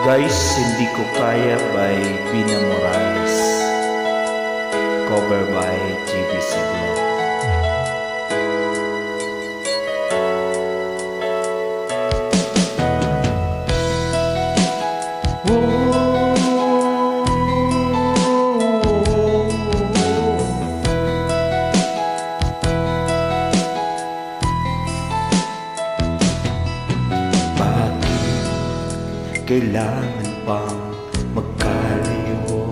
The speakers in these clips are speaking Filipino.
Guys, hindi ko kaya by Bina Morales. Cover by GBC Vlog. Kailangan pang magkalayo?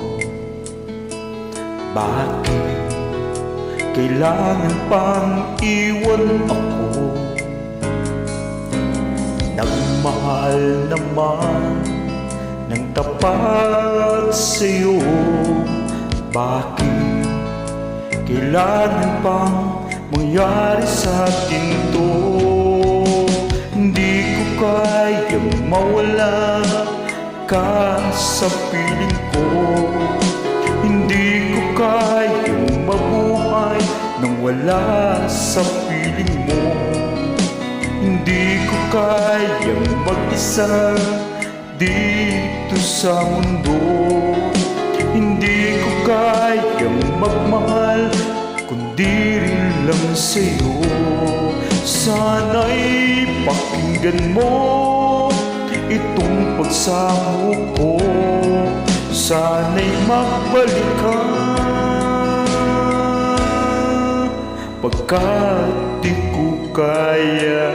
Bakit kailangan pang iwan ako? Nagmahal naman ng tapat sa'yo Bakit kailangan pang mangyari sa atin to? Hindi ko kayang mawala ka sa piling ko. Hindi ko kayang mabuhay nang wala sa piling mo. Hindi ko kayang mag-isa dito sa mundo. Hindi ko kayang magmahal kundi rin lang sa'yo. Sana'y pakinggan mo pagsamo ko Sana'y magbalik ka Pagkat di ko kaya.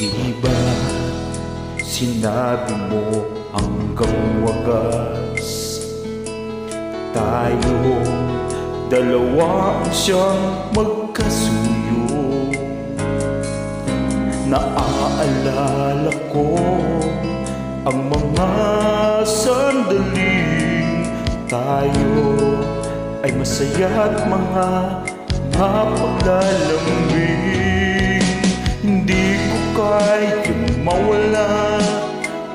Di ba sinabi mo hanggang wagas? Tayo dalawa ang siyang magkasuyo Naaalala ko ang mga sandaling tayo ay masaya at mga mapaglalambing Hindi ko kayang mawala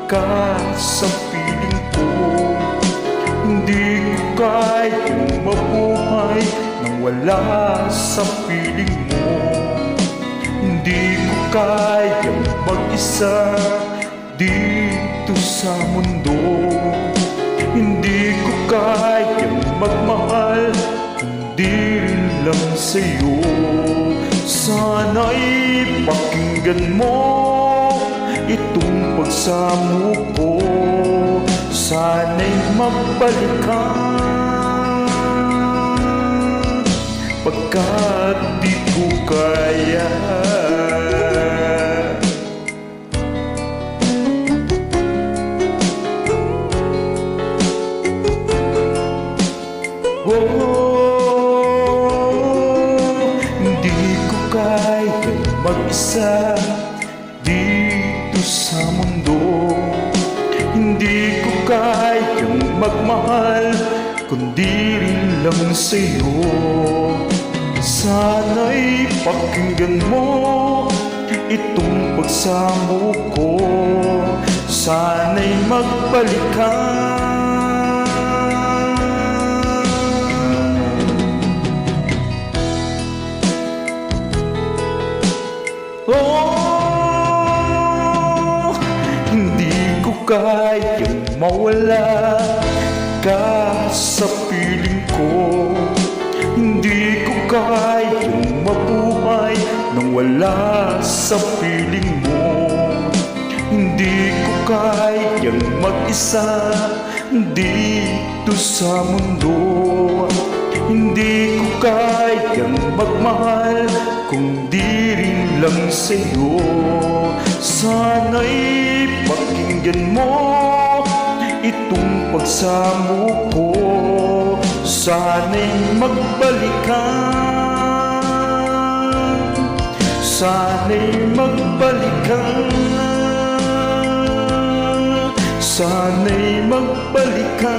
ka sa piling ko. Hindi ko kayang mabuhay nang wala sa piling mo kayang mag-isa dito sa mundo. Hindi ko kayang magmahal Hindi lang sa'yo. Sana'y pakinggan mo Itong pagsamo ko. Sana'y magbalik ka. Pagkat di ko kaya mag-isa dito sa mundo. Hindi ko kayang magmahal kundi rin lang sa'yo. Sana'y pakinggan mo itong pagsamo ko. Sana'y magbalik ka mawala ka sa piling ko. Hindi ko kayang mabuhay nang wala sa piling mo. Hindi ko kayang mag-isa dito sa mundo. Hindi ko kayang magmahal kung di rin lang sa'yo. Sana'y pakinggan mo itong pagsamo ko Sana'y magbalik ka Sana'y magbalik ka Sana'y magbalik ka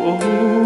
我。